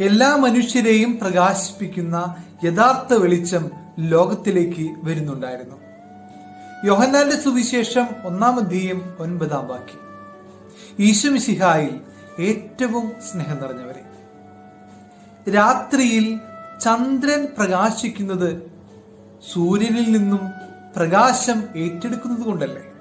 എല്ലാ മനുഷ്യരെയും പ്രകാശിപ്പിക്കുന്ന യഥാർത്ഥ വെളിച്ചം ലോകത്തിലേക്ക് വരുന്നുണ്ടായിരുന്നു. യോഹന്നാന്റെ സുവിശേഷം ഒന്നാം അധ്യയം ഒൻപതാം വാക്യം. ഈശുമിശിഹായിൽ ഏറ്റവും സ്നേഹം നിറഞ്ഞവരെ രാത്രിയിൽ ചന്ദ്രൻ പ്രകാശിക്കുന്നത് സൂര്യനിൽ നിന്നും പ്രകാശം ഏറ്റെടുക്കുന്നത് കൊണ്ടല്ലേ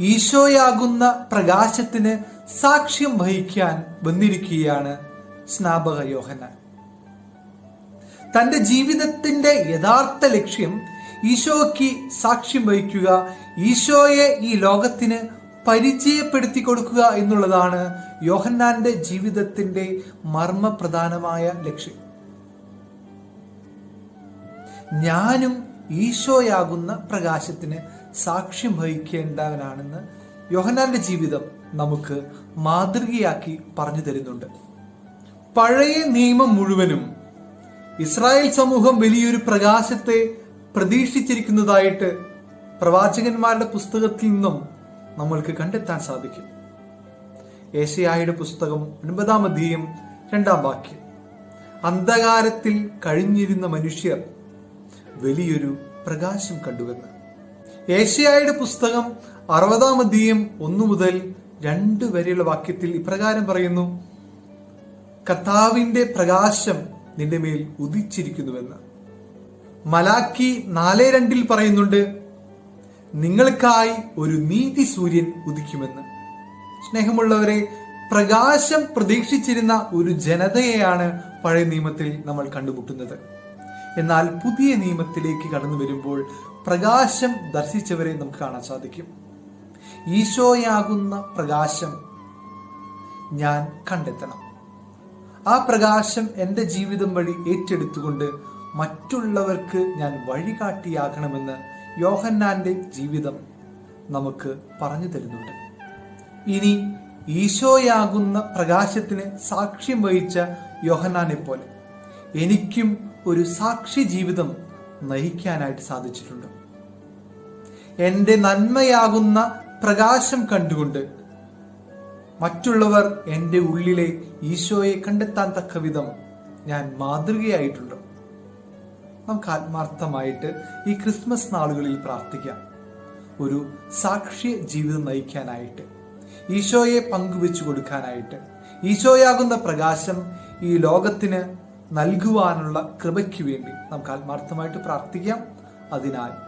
ഈശോയാകുന്ന പ്രകാശത്തിന് സാക്ഷ്യം വഹിക്കാൻ വന്നിരിക്കുകയാണ് സ്നാപക യോഹന തന്റെ ജീവിതത്തിന്റെ യഥാർത്ഥ ലക്ഷ്യം ഈശോയ്ക്ക് സാക്ഷ്യം വഹിക്കുക ഈശോയെ ഈ ലോകത്തിന് പരിചയപ്പെടുത്തി കൊടുക്കുക എന്നുള്ളതാണ് യോഹന്നാന്റെ ജീവിതത്തിന്റെ മർമ്മപ്രധാനമായ ലക്ഷ്യം. ഞാനും ഈശോയാകുന്ന പ്രകാശത്തിന് സാക്ഷ്യം വഹിക്കേണ്ടവനാണെന്ന് യോഹനാന്റെ ജീവിതം നമുക്ക് മാതൃകയാക്കി പറഞ്ഞു തരുന്നുണ്ട്. പഴയ നിയമം മുഴുവനും ഇസ്രായേൽ സമൂഹം വലിയൊരു പ്രകാശത്തെ പ്രതീക്ഷിച്ചിരിക്കുന്നതായിട്ട് പ്രവാചകന്മാരുടെ പുസ്തകത്തിൽ നിന്നും നമ്മൾക്ക് കണ്ടെത്താൻ സാധിക്കും. ഏഷ്യായുടെ പുസ്തകം ഒൻപതാം അധ്യയം രണ്ടാം വാക്യം. അന്ധകാരത്തിൽ കഴിഞ്ഞിരുന്ന മനുഷ്യർ വലിയൊരു പ്രകാശം കണ്ടുവെന്ന്. ഏഷ്യായുടെ പുസ്തകം അറുപതാം അധ്യയം ഒന്നു മുതൽ രണ്ട് വരെയുള്ള വാക്യത്തിൽ ഇപ്രകാരം പറയുന്നു. കർത്താവിന്റെ പ്രകാശം നിന്റെ മേൽ ഉദിച്ചിരിക്കുന്നുവെന്ന്. മലാക്കി നാല് രണ്ടിൽ പറയുന്നുണ്ട് നിങ്ങൾക്കായി ഒരു നീതി സൂര്യൻ ഉദിക്കുമെന്ന്. സ്നേഹമുള്ളവരെ പ്രകാശം പ്രതീക്ഷിച്ചിരുന്ന ഒരു ജനതയെയാണ് പഴയ നിയമത്തിൽ നമ്മൾ കണ്ടുമുട്ടുന്നത്. എന്നാൽ പുതിയ നിയമത്തിലേക്ക് കടന്നു വരുമ്പോൾ പ്രകാശം ദർശിച്ചവരെ നമുക്ക് കാണാൻ സാധിക്കും. ഈശോയാകുന്ന പ്രകാശം ഞാൻ കണ്ടെത്തണം. ആ പ്രകാശം എന്റെ ജീവിതം വഴി ഏറ്റെടുത്തുകൊണ്ട് മറ്റുള്ളവർക്ക് ഞാൻ വഴികാട്ടിയാകണമെന്ന് യോഹന്നാന്റെ ജീവിതം നമുക്ക് പറഞ്ഞു തരുന്നുണ്ട്. ഇനി ഈശോയാകുന്ന പ്രകാശത്തിന് സാക്ഷ്യം വഹിച്ച യോഹന്നാനെ പോലെ എനിക്കും ഒരു സാക്ഷി ജീവിതം നയിക്കാനായിട്ട് സാധിച്ചിട്ടുണ്ട്. എന്റെ നന്മയാകുന്ന പ്രകാശം കണ്ടുകൊണ്ട് മറ്റുള്ളവർ എന്റെ ഉള്ളിലെ ഈശോയെ കണ്ടെത്താൻ തക്ക വിധം ഞാൻ മാതൃകയായിട്ടുണ്ട്. നമുക്ക് ആത്മാർത്ഥമായിട്ട് ഈ ക്രിസ്മസ് നാളുകളിൽ പ്രാർത്ഥിക്കാം. ഒരു സാക്ഷ്യ ജീവിതം നയിക്കാനായിട്ട് ഈശോയെ പങ്കുവെച്ചു കൊടുക്കാനായിട്ട് ഈശോയാകുന്ന പ്രകാശം ഈ ലോകത്തിന് നൽകുവാനുള്ള കൃപയ്ക്ക് വേണ്ടി നമുക്ക് ആത്മാർത്ഥമായിട്ട് പ്രാർത്ഥിക്കാം. അതിനാൽ